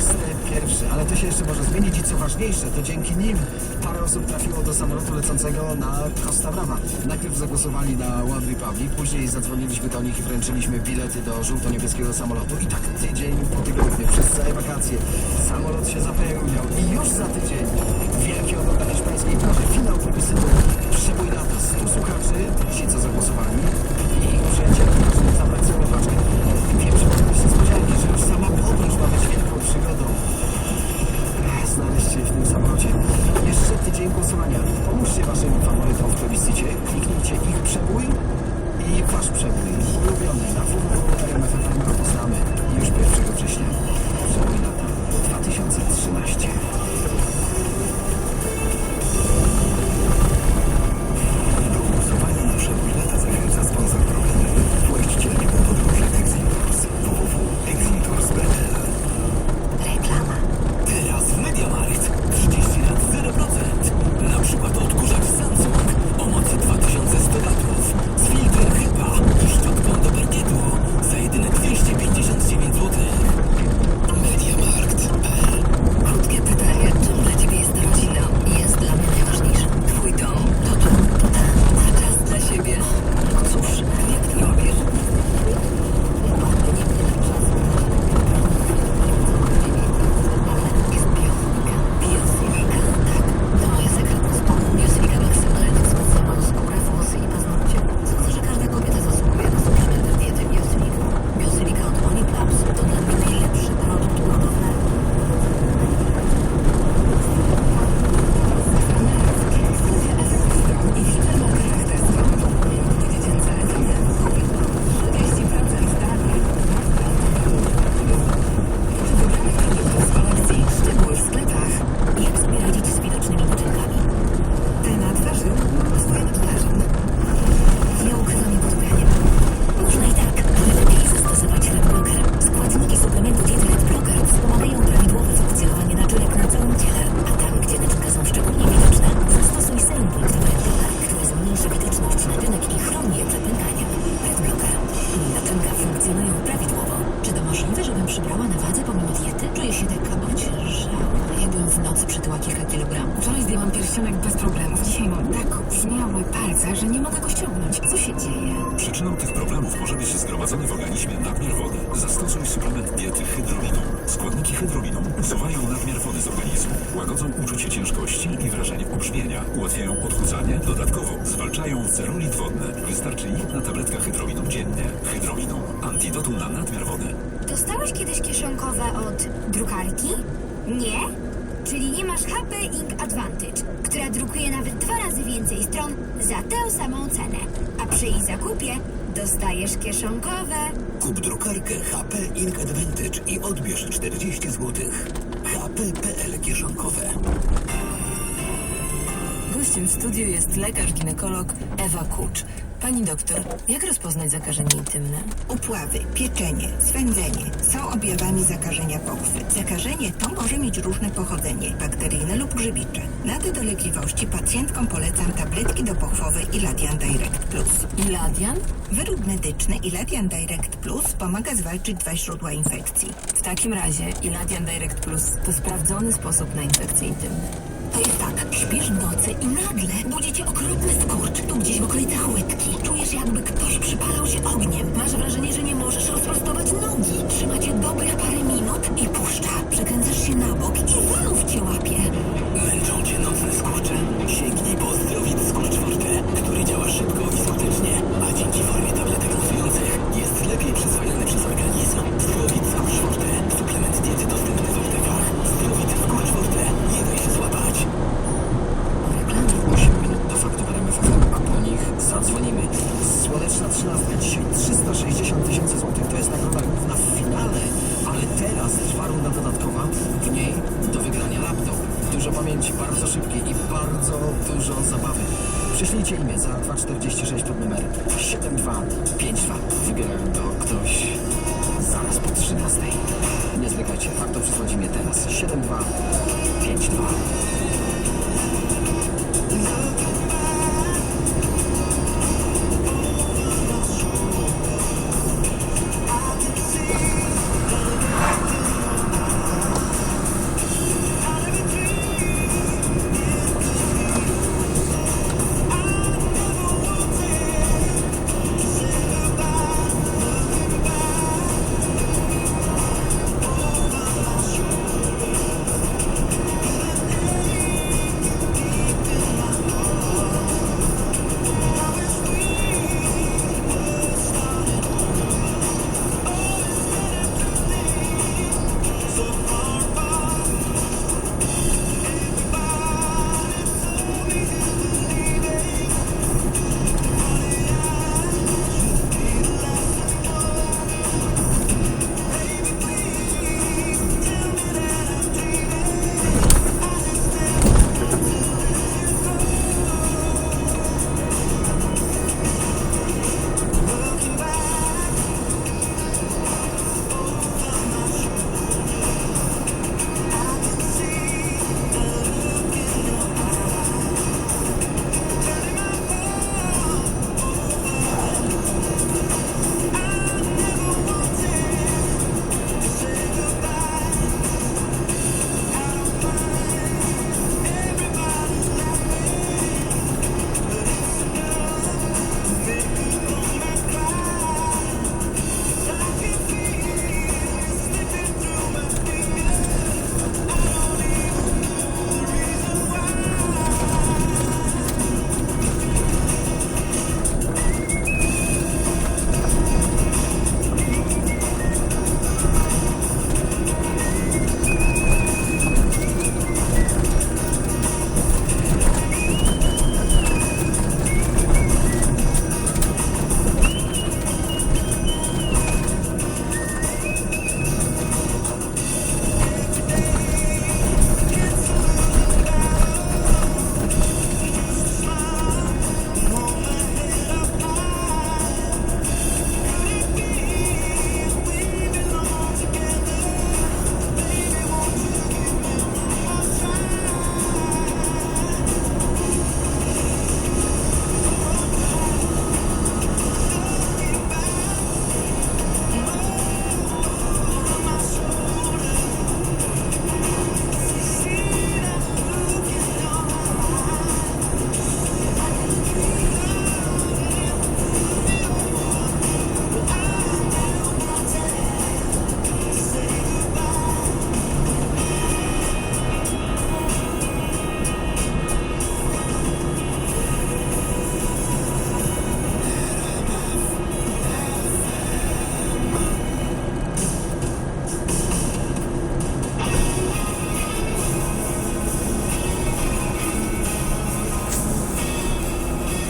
21, ale to się jeszcze może zmienić i co ważniejsze, to dzięki nim parę osób trafiło do samolotu lecącego na Costa Brava. Najpierw zagłosowali na One Republic, później zadzwoniliśmy do nich i wręczyliśmy bilety do żółto-niebieskiego samolotu i tak tydzień po tygodniu, przez całe wakacje samolot się zapełniał i już za tydzień diety? Czuję się taka ociężała. Jakbym w nocy przytyła kilka kilogramów. Wczoraj zdjęłam pierścionek bez problemów. Dzisiaj mam tak brzmiałe palce, że nie mogę go ściągnąć. Co się dzieje? Przyczyną tych problemów może być zgromadzony w organizmie nadmiar wody. Zastosuj suplement diety hydrolinu. Składniki hydrolinu usuwają nadmiar wody z organizmu, łagodzą uczucie ciężkości i wrażenie obrzmienia, ułatwiają odchudzanie, dodatkowo zwalczają celulit wodny. Wystarczy jedna tabletka hydrolinu dziennie. Hydrolinu. Antidotum na nadmiar wody. Dostałeś kiedyś kieszonkowe od drukarki? Nie? Czyli nie masz HP Ink Advantage, która drukuje nawet dwa razy więcej stron za tę samą cenę. A przy jej zakupie dostajesz kieszonkowe. Kup drukarkę HP Ink Advantage i odbierz 40 zł. HP.pl kieszonkowe. Gościem w studiu jest lekarz ginekolog Ewa Kucz. Pani doktor, jak rozpoznać zakażenie intymne? Upławy, pieczenie, swędzenie są objawami zakażenia pochwy. Zakażenie to może mieć różne pochodzenie, bakteryjne lub grzybicze. Na te dolegliwości pacjentkom polecam tabletki dopochwowe Iladian Direct Plus. Iladian? Wyrób medyczny Iladian Direct Plus pomaga zwalczyć dwa źródła infekcji. W takim razie Iladian Direct Plus to sprawdzony sposób na infekcje intymne. Jest tak, śpisz w nocy i nagle budzi cię okropny skurcz. Tu gdzieś w okolicach łydki. Czujesz jakby ktoś przypalał się ogniem. Masz wrażenie, że nie możesz rozprostować nogi. Trzyma cię dobrych parę minut i puszcza. Przekręcasz się na bok i walów cię łapie. Nich zadzwonimy. Słoneczna trzynastka, dzisiaj 360 tysięcy złotych, to jest nagroda główna w finale, ale teraz trwa runda dodatkowa, w niej do wygrania laptop. Dużo pamięci, bardzo szybkiej i bardzo dużo zabawy. Przyślijcie imię za 246 pod numerem 7252. Wybierają to ktoś zaraz po 13. Nie zwlekajcie, fakto przysłać imię teraz 7252.